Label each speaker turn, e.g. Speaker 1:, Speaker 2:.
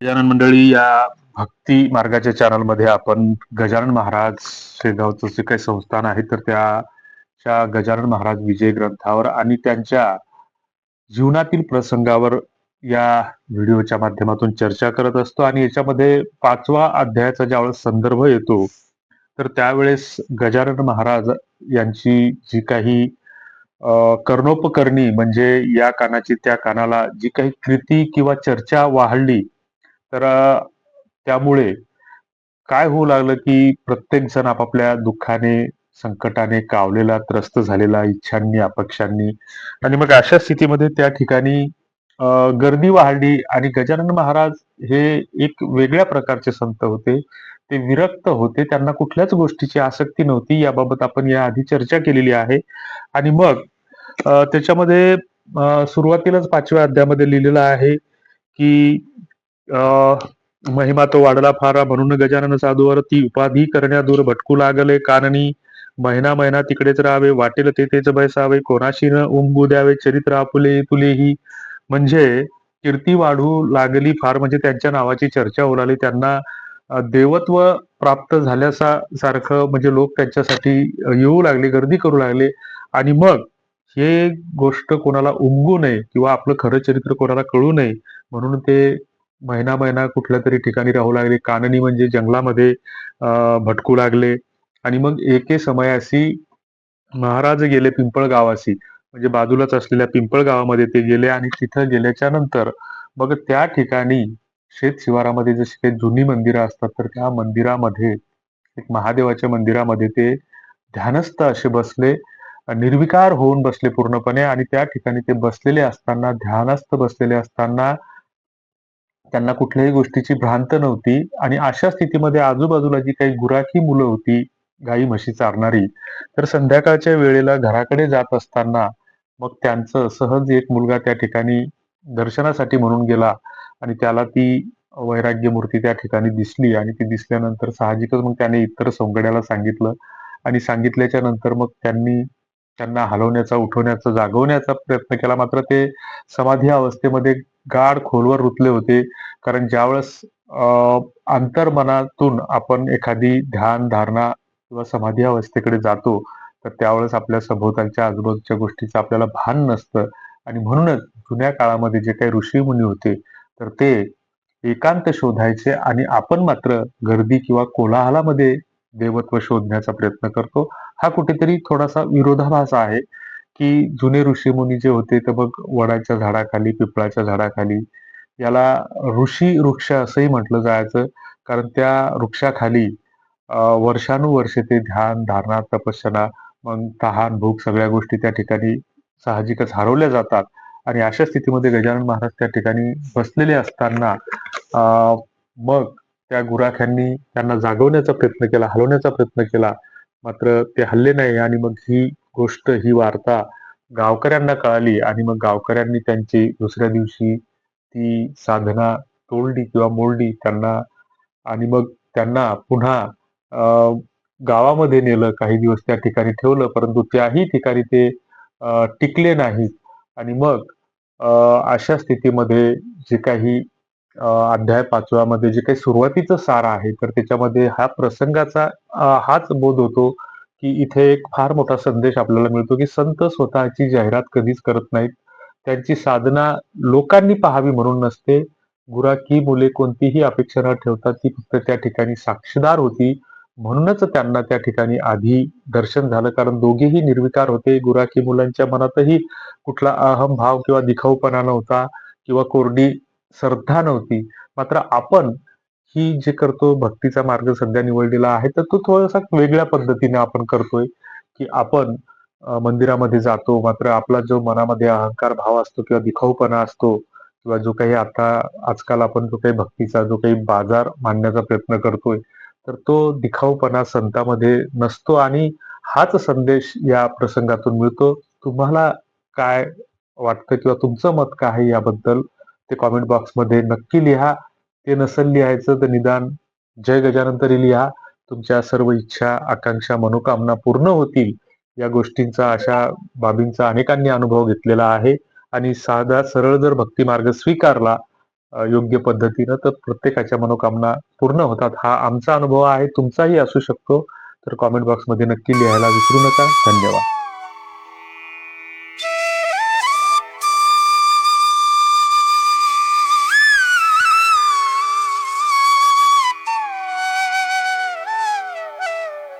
Speaker 1: गजानन मंडळी या भक्ती मार्गाच्या चॅनलमध्ये आपण गजानन महाराज शेगावचं जे काही संस्थान आहे तर त्याच्या गजानन महाराज विजय ग्रंथावर आणि त्यांच्या जीवनातील प्रसंगावर या व्हिडिओच्या माध्यमातून चर्चा करत असतो. आणि याच्यामध्ये पाचवा अध्यायाचा ज्यावेळेस संदर्भ येतो तर त्यावेळेस गजानन महाराज यांची जी काही कर्णोपकरणी म्हणजे या कानाची त्या कानाला जी काही कृती किंवा चर्चा वाढली तर त्यामुळे काय होऊ लागलं की प्रत्येक जण आपापल्या दुःखाने संकटाने कावलेला त्रस्त झालेला इच्छांनी अपेक्षांनी आणि मग अशा स्थितीमध्ये त्या ठिकाणी गर्दी वाढली आणि गजानन महाराज हे एक वेगळ्या प्रकारचे संत होते. ते विरक्त होते. त्यांना कुठल्याच गोष्टीची आसक्ती नव्हती. याबाबत आपण या आधी चर्चा केलेली आहे. आणि मग त्याच्यामध्ये सुरुवातीलाच पाचव्या अध्यामध्ये लिहिलेलं आहे की महिमा तो वाढला फारा. म्हणून गजानन साधूवर ती उपाधी करण्यादूर भटकू लागले. काननी महिना महिना तिकडेच राहावे. वाटेल ते तेच बैसावे. कोणाशी न उमगू द्यावे. चरित्र आपुले तुलेही. म्हणजे कीर्ती वाढू लागली फार. म्हणजे त्यांच्या नावाची चर्चा होऊ लागली त्यांना देवत्व प्राप्त झाल्यासा सारखं म्हणजे लोक त्यांच्यासाठी येऊ लागले गर्दी करू लागले. आणि मग हे गोष्ट कोणाला उमगू नये किंवा आपलं खरं चरित्र कोणाला कळू नये म्हणून ते महिना महिना कुठल्या तरी ठिकाणी राहू लागले. काननी म्हणजे जंगलामध्ये भटकू लागले. आणि मग एके समयासी महाराज गेले पिंपळ गावासी म्हणजे बाजूलाच असलेल्या पिंपळ गावामध्ये ते गेले आणि तिथं गेल्याच्यानंतर मग त्या ठिकाणी शेत शिवारामध्ये जशी काही जुनी मंदिरं असतात तर त्या मंदिरामध्ये एक महादेवाच्या मंदिरामध्ये ते ध्यानस्थ असे बसले. निर्विकार होऊन बसले पूर्णपणे आणि त्या ठिकाणी ते बसलेले असताना ध्यानस्थ बसलेले असताना त्यांना कुठल्याही गोष्टीची भ्रांत नव्हती आणि अशा स्थितीमध्ये आजूबाजूला जी काही गुराखी मुलं होती गाई म्हशी चारणारी तर संध्याकाळच्या वेळेला घराकडे जात असताना मग त्यांचं सहज एक मुलगा त्या ठिकाणी दर्शनासाठी म्हणून गेला आणि त्याला ती वैराग्य मूर्ती त्या ठिकाणी दिसली आणि ती दिसल्यानंतर साहजिकच मग त्याने इतर सोंगड्याला सांगितलं आणि सांगितल्याच्या नंतर मग त्यांनी त्यांना हलवण्याचा उठवण्याचा जागवण्याचा प्रयत्न केला. मात्र ते समाधी अवस्थेमध्ये गाढ खोलवर रुतले होते. कारण ज्यावेळेस अ, अंतर्मनातून आपण एखादी ध्यान धारणा किंवा समाधी अवस्थेकडे जातो तर त्यावेळेस आपल्या सभोवतालच्या आजूबाजूच्या गोष्टीचं आपल्याला भान नसतं. आणि म्हणूनच जुन्या काळामध्ये जे काही ऋषीमुनी होते तर ते एकांत शोधायचे आणि आपण मात्र गर्दी किंवा कोलाहलामध्ये देवत्व शोधण्याचा प्रयत्न करतो. हा कुठेतरी थोडासा विरोधाभास आहे. की जुने ऋषीमुनी जे होते तर मग वडाच्या झाडाखाली पिपळाच्या झाडाखाली याला ऋषी वृक्ष असंही म्हटलं जायचं. कारण त्या वृक्षाखाली वर्षानुवर्षे ते ध्यान धारणा तपश्चना मग तहान भूक सगळ्या गोष्टी त्या ठिकाणी साहजिकच हरवल्या जातात. आणि अशा स्थितीमध्ये गजानन महाराज त्या ठिकाणी बसलेले असताना मग त्या गुराख्यांनी त्यांना जागवण्याचा प्रयत्न केला हलवण्याचा प्रयत्न केला. मात्र ते हल्ले नाही आणि मग ही गोष्ट ही वार्ता गावकऱ्यांना कळाली आणि मग गावकऱ्यांनी त्यांची दुसऱ्या दिवशी ती साधना तोलडी किंवा मोडली त्यांना आणि मग त्यांना पुन्हा गावामध्ये नेलं काही दिवस त्या ठिकाणी ठेवलं परंतु त्याही ठिकाणी ते टिकले नाहीत. आणि मग अशा स्थितीमध्ये जे काही अध्याय पाचव्यामध्ये जे काही सुरुवातीचं सार आहे तर त्याच्यामध्ये हा प्रसंगाचा हाच बोध होतो की इथे एक फार मोठा संदेश आपल्याला मिळतो की संत स्वतःची जाहिरात कधीच करत नाहीत. त्यांची साधना लोकांनी पाहावी म्हणून नसते. गुराखी मुले कोणतीही अपेक्षा न ठेवता ती फक्त त्या ठिकाणी साक्षीदार होती. म्हणूनच त्यांना त्या ठिकाणी आधी दर्शन झालं. कारण दोघेही निर्विकार होते. गुराखी मुलांच्या मनातही कुठला अहम भाव किंवा दिखाऊपणा नव्हता किंवा कोरडी श्रद्धा नव्हती. मात्र आपण ही जे करतो भक्तीचा मार्ग सध्या निवडलेला आहे तर तो थोडासा वेगळ्या पद्धतीने आपण करतोय की आपण मंदिरामध्ये जातो मात्र आपला जो मनामध्ये अहंकार भाव असतो किंवा दिखाऊपणा असतो किंवा जो काही आता आजकाल आपण जो काही भक्तीचा जो काही बाजार मांडण्याचा प्रयत्न करतोय तर तो दिखाऊपणा संतामध्ये नसतो आणि हाच संदेश या प्रसंगातून मिळतो. तुम्हाला काय वाटतं किंवा तुमचं मत काय याबद्दल ते कॉमेंट बॉक्समध्ये नक्की लिहा. ते नसेल लिहायचं तर निदान जय गजानन तरी लिहा तुमच्या सर्व इच्छा आकांक्षा मनोकामना पूर्ण होतील या गोष्टींचा अशा बाबींचा अनेकांनी अनुभव घेतलेला आहे आणि साधा सरळ जर भक्ती मार्ग स्वीकारला योग्य पद्धतीनं तर प्रत्येकाच्या मनोकामना पूर्ण होतात. हा आमचा अनुभव आहे. तुमचाही असू शकतो. तर कॉमेंट बॉक्समध्ये नक्की लिहायला विसरू नका. धन्यवाद.